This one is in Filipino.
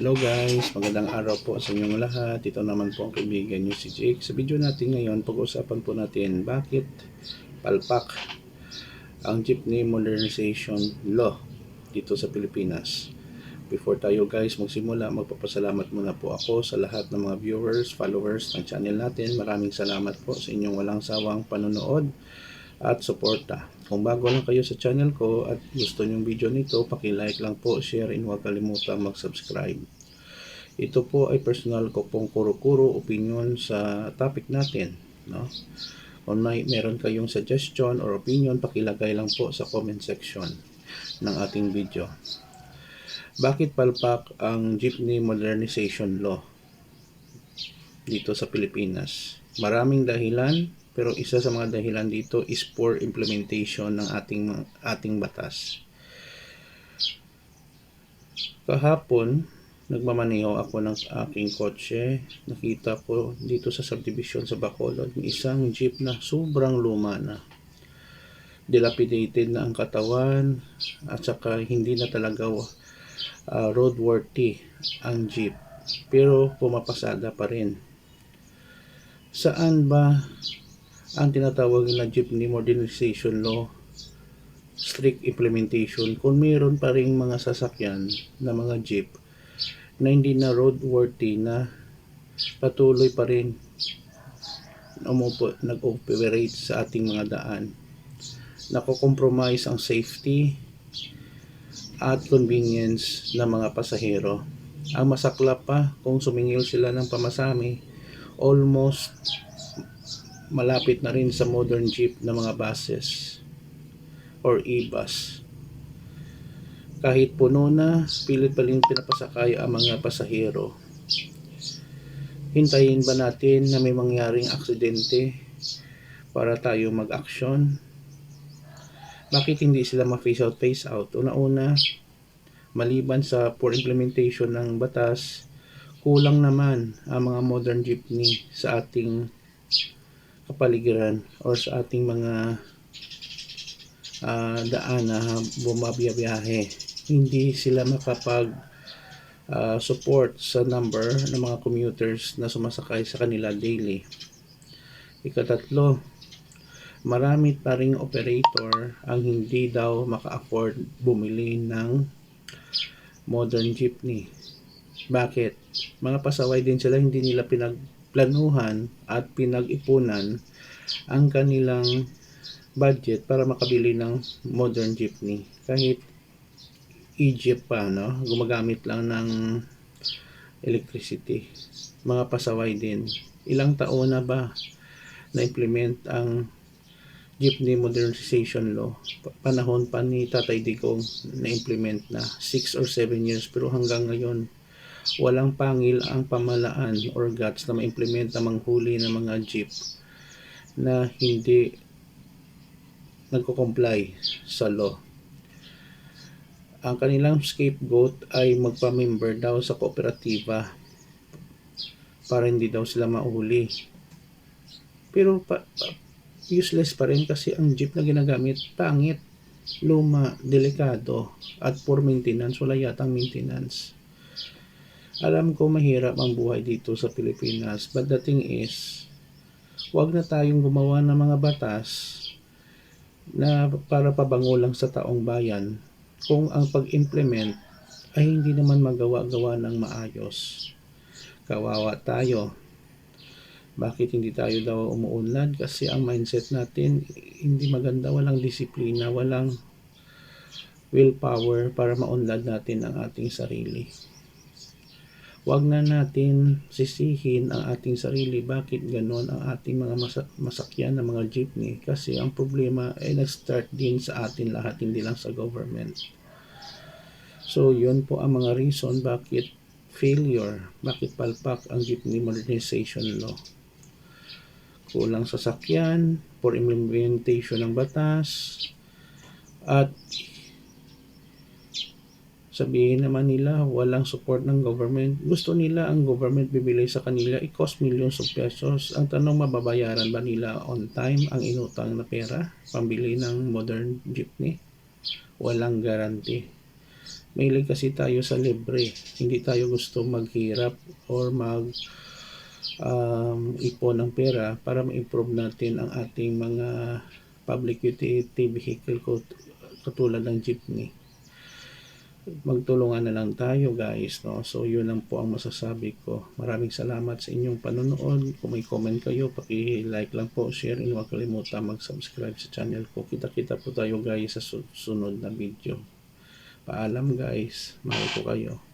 Hello guys, magandang araw po sa inyong lahat. Ito naman po ang kaibigan nyo si Jake. Sa video natin ngayon, pag-usapan po natin bakit palpak ang jeepney modernization law dito sa Pilipinas. Before tayo guys magsimula, magpapasalamat muna po ako sa lahat ng mga viewers, followers ng channel natin. Maraming salamat po sa inyong walang sawang panonood at suporta. Kung bago lang kayo sa channel ko at gusto nyong video nito, paki-like lang po, share, and huwag kalimutan mag-subscribe. Ito po ay personal ko pong kuro-kuro opinion sa topic natin. No? Kung may meron kayong suggestion or opinion, pakilagay lang po sa comment section ng ating video. Bakit palpak ang jeepney modernization law dito sa Pilipinas? Maraming dahilan, pero isa sa mga dahilan dito is poor implementation ng ating ating batas. Kahapon, nagmamaneho ako ng aking kotse. Nakita ko dito sa subdivision sa Bacolod, isang jeep na sobrang luma na. Dilapidated na ang katawan at saka hindi na talaga uh, roadworthy ang jeep. Pero pumapasada pa rin. Saan ba ang tinatawag na jeepney modernization law strict implementation. Kung mayroon pa ring mga sasakyan na mga jeep na hindi na roadworthy na patuloy pa rin umupo, nag-operate sa ating mga daan nako-compromise ang safety at convenience ng mga pasahero. Ang masaklap pa kung sumingil sila ng pamasami almost malapit na rin sa modern jeep na mga buses or e-bus. Kahit puno na, pilit pa rin pinapasakay ang mga pasahero. Hintayin ba natin na may mangyaring aksidente para tayo mag-action? Bakit hindi sila ma-face out, face out? Una-una, maliban sa poor implementation ng batas, kulang naman ang mga modern jeepney sa ating kapaligiran or sa ating mga uh, daan na bumabiyahe. Hindi sila makapag uh, support sa number ng mga commuters na sumasakay sa kanila daily. Ikatatlo marami pa ring operator ang hindi daw maka-afford bumili ng modern jeepney. Bakit? Mga pasaway din sila, hindi nila pinag planuhan at pinag-ipunan ang kanilang budget para makabili ng modern jeepney. Kahit Egypt pa, no? gumagamit lang ng electricity. Mga pasaway din. Ilang taon na ba na-implement ang jeepney modernization law? Panahon pa ni Tatay Digong na-implement na 6 or 7 years pero hanggang ngayon walang pangil ang pamalaan or guts na ma-implement na manghuli ng mga jeep na hindi nagko-comply sa law. Ang kanilang scapegoat ay magpa-member daw sa kooperatiba para hindi daw sila mauli. Pero pa, useless pa rin kasi ang jeep na ginagamit pangit, luma, delikado at poor maintenance, wala yatang maintenance. Alam ko mahirap ang buhay dito sa Pilipinas, but the thing is, wag na tayong gumawa ng mga batas na para pabango lang sa taong bayan kung ang pag-implement ay hindi naman magawa-gawa ng maayos. Kawawa tayo. Bakit hindi tayo daw umuunlad? Kasi ang mindset natin hindi maganda, walang disiplina, walang willpower para maunlad natin ang ating sarili. Huwag na natin sisihin ang ating sarili bakit ganon ang ating mga masak- masakyan na mga jeepney kasi ang problema ay nag-start din sa atin lahat hindi lang sa government. So yun po ang mga reason bakit failure, bakit palpak ang jeepney modernization law. Kulang sasakyan, for implementation ng batas, at sabihin naman nila walang support ng government. Gusto nila ang government bibili sa kanila i-cost millions of pesos. Ang tanong mababayaran ba nila on time ang inutang na pera pambili ng modern jeepney? Walang guarantee. Mahilig kasi tayo sa libre. Hindi tayo gusto maghirap or mag um, ipon ng pera para ma-improve natin ang ating mga public utility vehicle katulad ng jeepney. Magtulungan na lang tayo guys, no? So yun lang po ang masasabi ko. Maraming salamat sa inyong panonood. Kung may comment kayo, paki-like lang po, share, and huwag kalimutan mag-subscribe sa channel ko. Kita-kita po tayo guys sa susunod na video. Paalam guys. Mahal ko kayo.